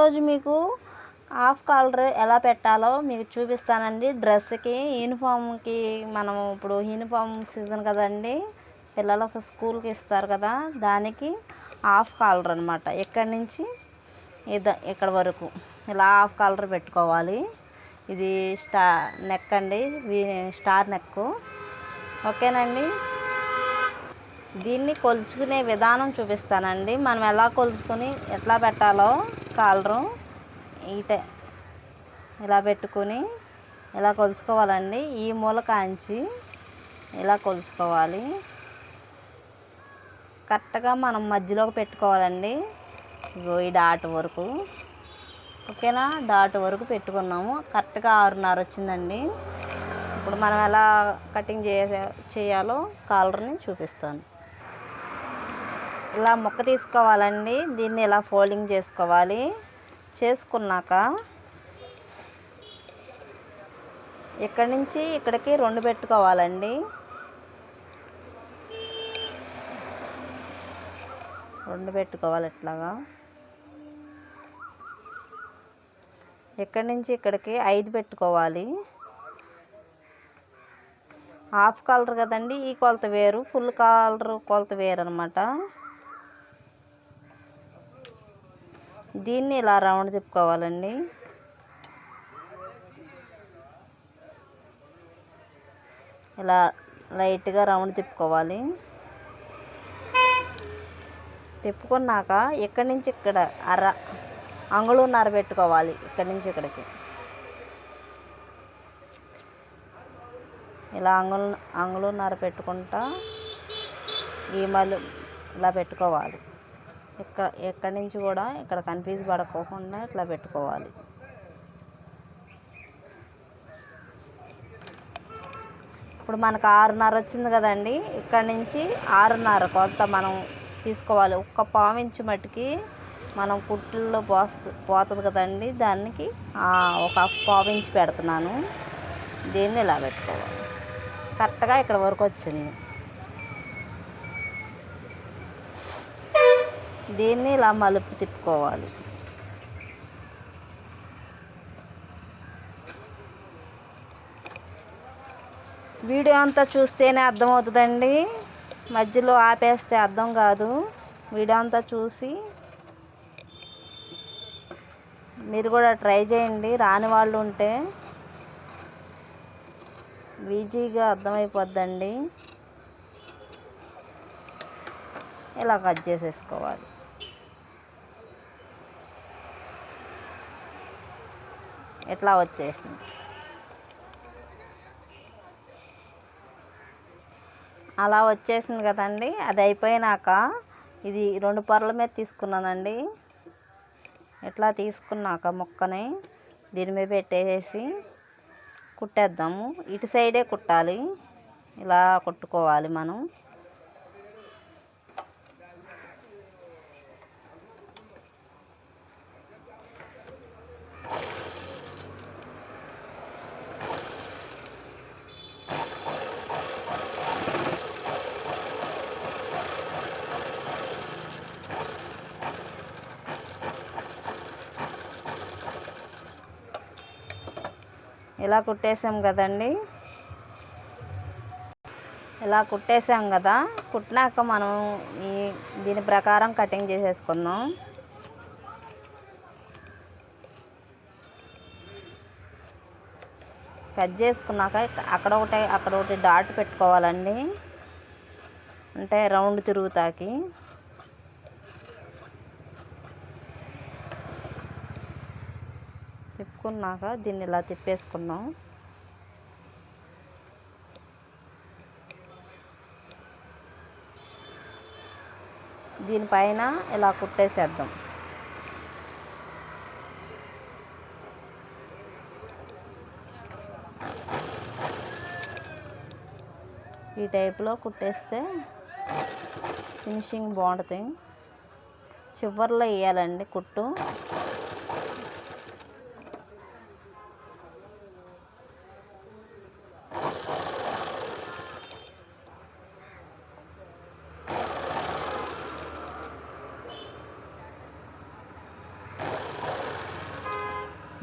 ఈరోజు మీకు half caller ఎలా పెట్టాలో మీకు చూపిస్తానండి. డ్రెస్కి యూనిఫామ్కి మనం ఇప్పుడు యూనిఫామ్ సీజన్ కదండి. పిల్లలకు స్కూల్కి ఇస్తారు కదా దానికి హాఫ్ కాలర్ అనమాట ఇక్కడి నుంచి? ఇద ఇక్కడ వరకు. ఇలా హాఫ్ కాలర్ పెట్టుకోవాలి. ఇది స్టా నెక్ అండి. Star neck. ఓకేనండి? దీన్ని కొలుచుకునే విధానం చూపిస్తానండి. మనం ఎలా కొలుచుకొని ఎట్లా పెట్టాలో కాలరు ఈట ఇలా పెట్టుకొని ఇలా కొలుచుకోవాలండి. ఈ మూల కాంచి ఇలా కొలుచుకోవాలి. కరెక్ట్గా మనం మధ్యలోకి పెట్టుకోవాలండి. ఇగో ఈ డాట్ వరకు. ఓకేనా? డాట్ వరకు పెట్టుకున్నాము. కరెక్ట్గా ఆరున్నర వచ్చిందండి. ఇప్పుడు మనం ఎలా కటింగ్ చేయాలో కాలర్ని చూపిస్తాను. ఇలా మొక్క తీసుకోవాలండి. దీన్ని ఇలా ఫోల్డింగ్ చేసుకోవాలి. చేసుకున్నాక ఇక్కడి నుంచి ఇక్కడికి రెండు పెట్టుకోవాలండి. రెండు పెట్టుకోవాలి ఇట్లాగా. ఇక్కడి నుంచి ఇక్కడికి ఐదు పెట్టుకోవాలి. హాఫ్ కలర్ కదండి. ఈ కొలత వేరు. ఫుల్ కలర్ కొలత వేరు అనమాట దీన్ని ఇలా రౌండ్ తిప్పుకోవాలండి. ఇలా లైట్గా రౌండ్ తిప్పుకోవాలి. తిప్పుకున్నాక ఇక్కడి నుంచి ఇక్కడ అర అంగుళన్నర పెట్టుకోవాలి. ఇక్కడి నుంచి ఇక్కడికి. ఇలా అంగుళ అంగుళన్నర పెట్టుకుంటా ఈ మళ్ళీ ఇలా పెట్టుకోవాలి. ఇక్కడ ఎక్కడి నుంచి కూడా ఇక్కడ కన్ఫ్యూజ్ పడకోకుండా ఇట్లా పెట్టుకోవాలి. ఇప్పుడు మనకు ఆరున్నర వచ్చింది కదండి ఇక్కడ నుంచి ఆరున్నర కొంత మనం తీసుకోవాలి. ఒక్క పావించి మట్టుకి మనం పుట్టుల్లో పోస్తు పోతుంది కదండి దానికి ఒక పావించి పెడుతున్నాను. దీన్ని ఇలా పెట్టుకోవాలి. కరెక్ట్గా ఇక్కడ వరకు వచ్చింది. దీన్ని ఇలా మలుపు తిప్పుకోవాలి. వీడియో అంతా చూస్తేనే అర్థమవుతుందండి. మధ్యలో ఆపేస్తే అర్థం కాదు. వీడియో అంతా చూసి మీరు కూడా ట్రై చేయండి. రాని వాళ్ళు ఉంటే ఈజీగా అర్థమైపోద్దండి. ఇలా కట్ చేసేసుకోవాలి. ఇట్లా వచ్చేసింది అలా వచ్చేసింది కదండి. అది అయిపోయినాక ఇది రెండు పొరల మీద తీసుకున్నానండి. ఇట్లా తీసుకున్నాక ముక్కని దీని మీద పెట్టేసి కుట్టేద్దాము. ఇటు సైడే కుట్టాలి. ఇలా కుట్టుకోవాలి మనం. ఇలా కుట్టేసాం కదండి? ఇలా కుట్టేసాం కదా? కుట్టినాక మనం ఈ దీని ప్రకారం కటింగ్ చేసేసుకుందాం. కట్ చేసుకున్నాక అక్కడ ఒకటి అక్కడ ఒకటి డాట్ పెట్టుకోవాలండి. అంటే రౌండ్ తిరుగుతాకి. తిప్పుకున్నాక దీన్ని ఇలా తిప్పేసుకుందాం. దీనిపైన ఇలా కుట్టేసేద్దాం. ఈ టైప్లో కుట్టేస్తే ఫినిషింగ్ బాగుంటుంది. చివర్లో వేయాలండి కుట్టు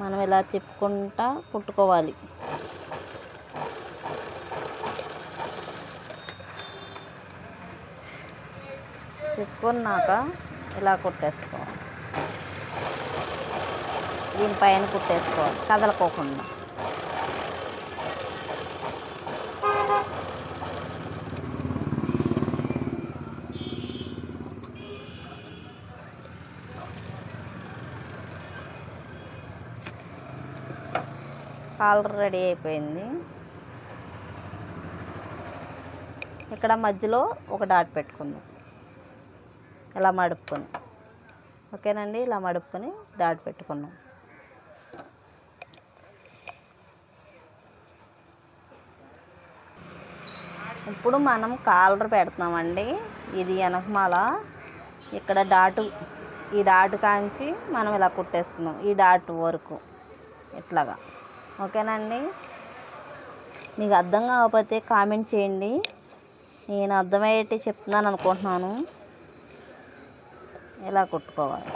మనం ఇలా తిప్పుకుంటా కుట్టుకోవాలి. తిప్పుకున్నాక ఇలా కుట్టేసుకోవాలి. దీనిపైన కుట్టేసుకోవాలి. కదలకోకుండా. కాలర్ రెడీ అయిపోయింది. ఇక్కడ మధ్యలో ఒక డాట్ పెట్టుకుందాం. ఇలా మడుపుకొని. ఓకేనండి? ఇలా మడుపుకొని డాట్ పెట్టుకున్నాం. ఇప్పుడు మనం కాలర్ పెడుతున్నామండి. ఇది వెనకమాల ఇక్కడ డాటు ఈ డాటు కాంచి మనం ఇలా కుట్టేస్తున్నాం ఈ డాట్ వరకు. ఇట్లాగా. ఓకేనండి. మీకు అర్థం కాకపోతే కామెంట్ చేయండి. నేను అర్థమయ్యేటి చెప్తున్నాను అనుకుంటున్నాను. ఇలా కుట్టుకోవాలి?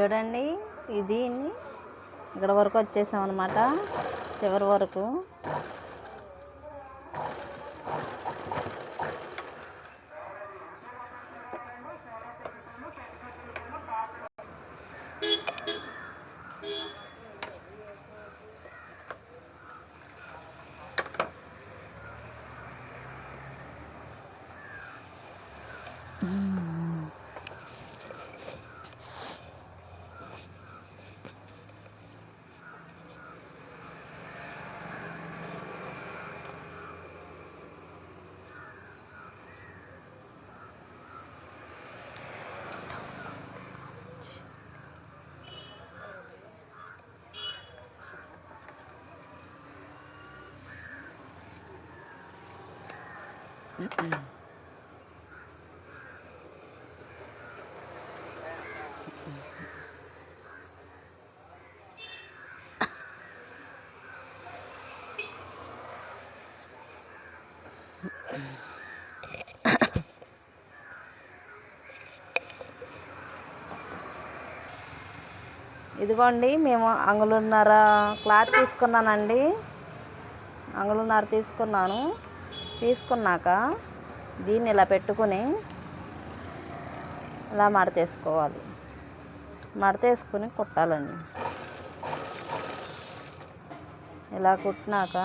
చూడండి ఇది ఇక్కడ వరకు వచ్చేసాం అనమాట చివరి వరకు. ఇదిగోండి మేము అంగులున్నర క్లాత్ తీసుకున్నానండి. అంగులున్నర తీసుకున్నాను. తీసుకున్నాక దీన్ని ఇలా పెట్టుకుని ఇలా మడతేసుకోవాలి. మడతేసుకుని కుట్టాలండి. ఇలా కుట్టినాక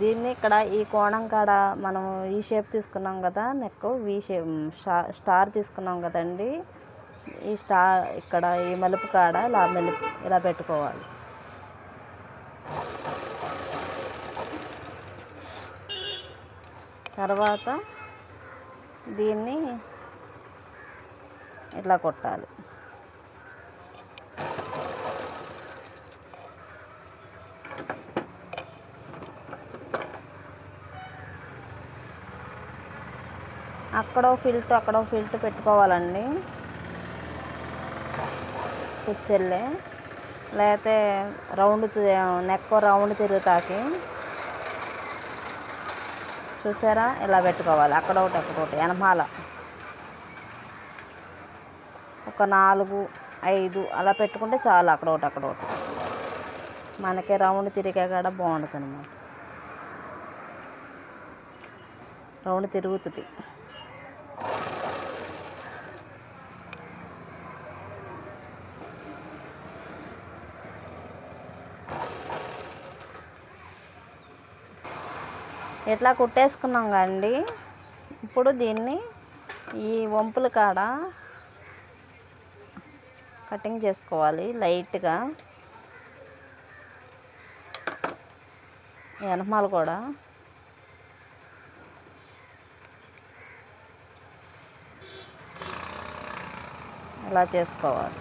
దీన్ని ఇక్కడ ఈ కోణం కాడ మనం ఈ షేప్ తీసుకున్నాం కదా నెక్ వి షేప్ స్టార్ తీసుకున్నాం కదండి. ఈ స్టార్ ఇక్కడ ఈ మలుపు కాడ ఇలా మెలుపు ఇలా పెట్టుకోవాలి. తర్వాత దీన్ని ఇట్లా కొట్టాలి. అక్కడో ఫిల్ట్ అక్కడో ఫిల్ట్ పెట్టుకోవాలండి. కుచ్చెళ్ళే లేకపోతే రౌండ్ నెక్ రౌండ్ తిరుగుతాకి. చూసారా? ఇలా పెట్టుకోవాలి. అక్కడ ఒకటి అక్కడ ఒకటి. వెనమాల ఒక నాలుగు ఐదు అలా పెట్టుకుంటే చాలు అక్కడ ఒకటి అక్కడ ఒకటి. మనకి రౌండ్ తిరిగే కాడ బాగుంటుంది అన్నమాట రౌండ్ తిరుగుతుంది. ఇట్లా కుట్టేసుకున్నాం కండి ఇప్పుడు దీన్ని ఈ వంపుల కాడ కటింగ్ చేసుకోవాలి లైట్గా. వెనమాలు కూడా. ఇలా చేసుకోవాలి.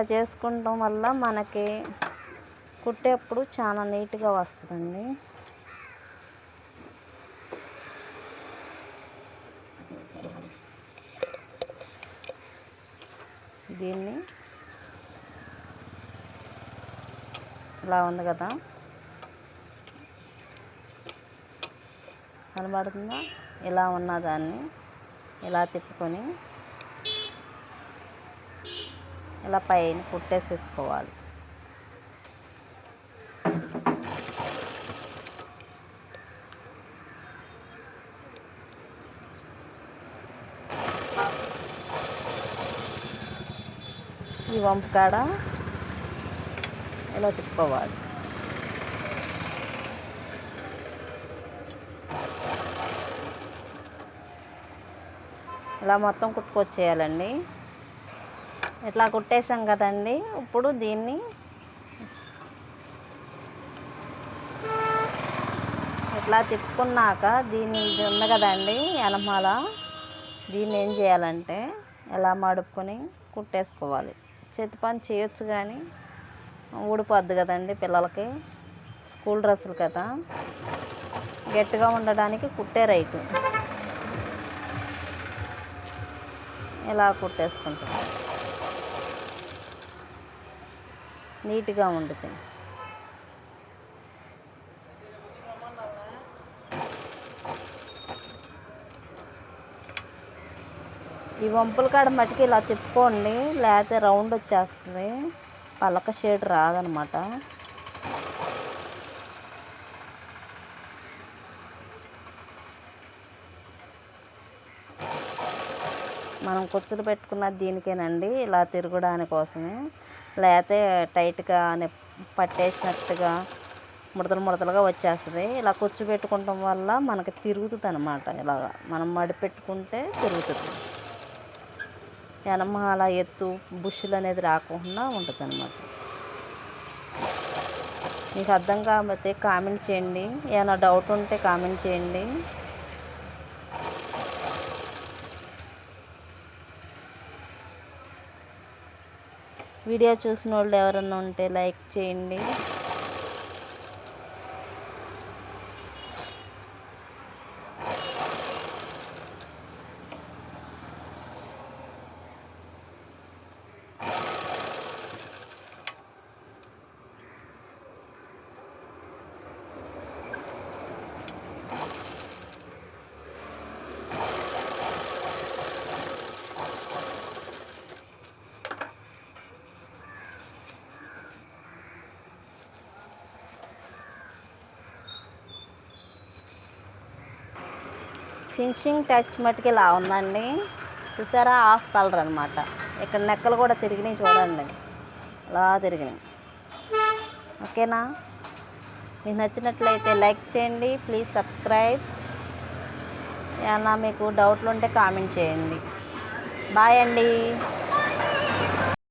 ఇలా చేసుకుంటాం వల్ల మనకి కుట్టేప్పుడు చాలా నీట్గా వస్తుందండి. దీన్ని ఇలా ఉంది కదా? కనబడుతుందా? ఇలా ఉన్న దాన్ని ఇలా తిప్పుకొని అలా పైన కుట్టేసేసుకోవాలి. ఈ వంపు కాడ ఇలా తిప్పుకోవాలి. ఇలా మొత్తం కుట్టుకొచ్చేయాలండి. ఇట్లా కుట్టేసాం కదండి. ఇప్పుడు దీన్ని ఇట్లా తిప్పుకున్నాక దీన్ని ఇది ఉంది కదండి ఎనమాల దీన్ని ఏం చేయాలంటే ఎలా మడుపుకొని కుట్టేసుకోవాలి. చేతి పని చేయొచ్చు కానీ ఊడిపోద్ది కదండి పిల్లలకి. స్కూల్ డ్రెస్సులు కదా. గట్టిగా ఉండడానికి కుట్టే రైటు. ఇలా కుట్టేసుకుంటాం. నీట్గా ఉంటుంది ఈ వంపుల కాడ మట్టుకి ఇలా తిప్పుకోండి లేకపోతే రౌండ్ వచ్చేస్తుంది. పలక షేడ్ రాదనమాట. మనం కుచ్చులు పెట్టుకున్న దీనికేనండి ఇలా తిరగడాని కోసమే లేకపోతే టైట్గా పట్టేసినట్టుగా ముడతలు ముడతలుగా వచ్చేస్తుంది. ఇలా కూర్చోబెట్టుకోవటం వల్ల మనకి తిరుగుతుంది అనమాట ఇలాగ మనం మడి పెట్టుకుంటే తిరుగుతుంది. వెనమాల ఎత్తు బుష్లు అనేది రాకుండా ఉంటుంది అనమాట మీకు అర్థం కాకపోతే కామెంట్ చేయండి. ఏమైనా డౌట్ ఉంటే కామెంట్ చేయండి. వీడియో చూసిన వాళ్ళు ఎవరన్నా ఉంటే లైక్ చేయండి. ఫినిషింగ్ టచ్ మట్టుకు ఇలా ఉందండి. చూసారా? హాఫ్ కలర్ అనమాట ఇక్కడ నెక్కలు కూడా తిరిగినాయి చూడండి. అలా తిరిగినాయి. ఓకేనా? మీకు నచ్చినట్లయితే లైక్ చేయండి. Please subscribe. ఏమన్నా మీకు డౌట్లు ఉంటే కామెంట్ చేయండి. బాయ్ అండి.